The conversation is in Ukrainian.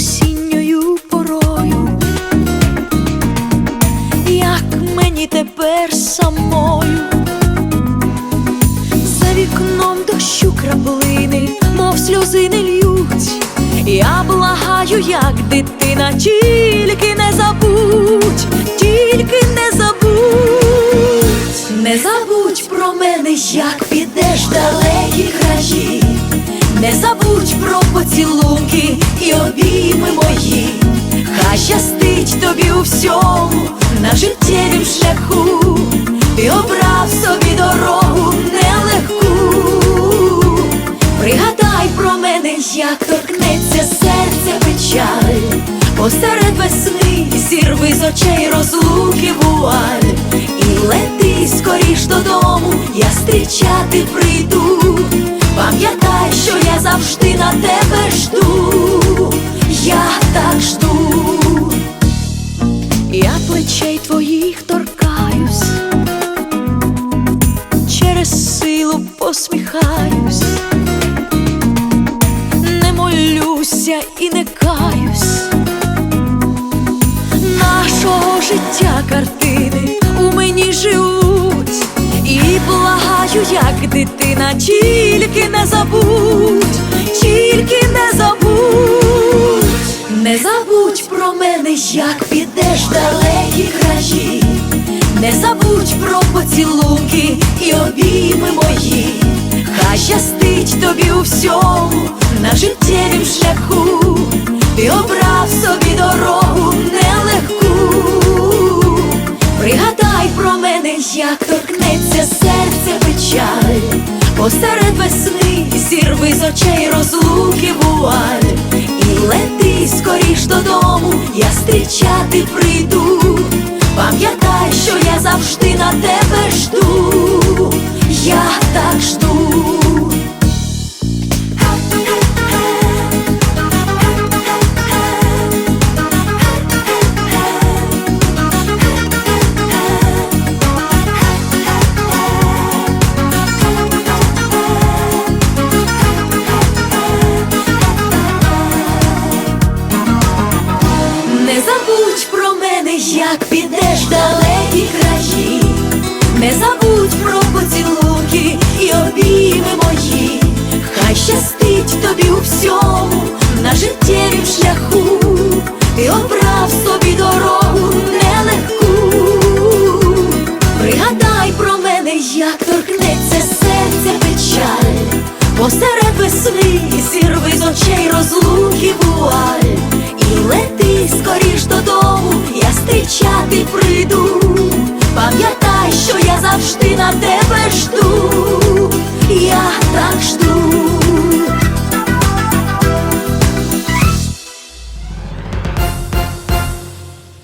осінньою порою, як мені тепер самою, за вікном дощу краплини, мов сльози не льють, я благаю, як дитина, тільки не забудь, тільки не забудь, не забудь про мене, як підеш далекі краї, не забудь про. Про мене, як торкнеться серця печаль, посеред весни зірви з очей розлуки вуаль, і лети скоріш додому, я зустрічати прийду. Пам'ятай, що я завжди на тебе жду, я так жду, я плечей твоїх торкаюсь, через силу посміхаюсь життя картини у мені живуть, і благаю, як дитина, тільки не забудь, тільки не забудь, не забудь про мене, як підеш далекі краї, не забудь про поцілунки і обійми мої. Хай щастить тобі у всьому на життєвім шляху, ти обрав очей розлуки вуаль, і лети скоріш додому, я зустрічати прийду. Пам'ятай, що я завжди на тебе жду, як підеш далекі краї, не забудь про поцілунки і обійми мої, хай щастить тобі у всьому, на життєвім шляху, ти обрав собі дорогу нелегку, пригадай про мене, як торкнеться серця печаль, посеред весни сірви з очей розлуки вуаль, і лети скоріш додому зустрічати прийду, пам'ятай, що я завжди на тебе жду.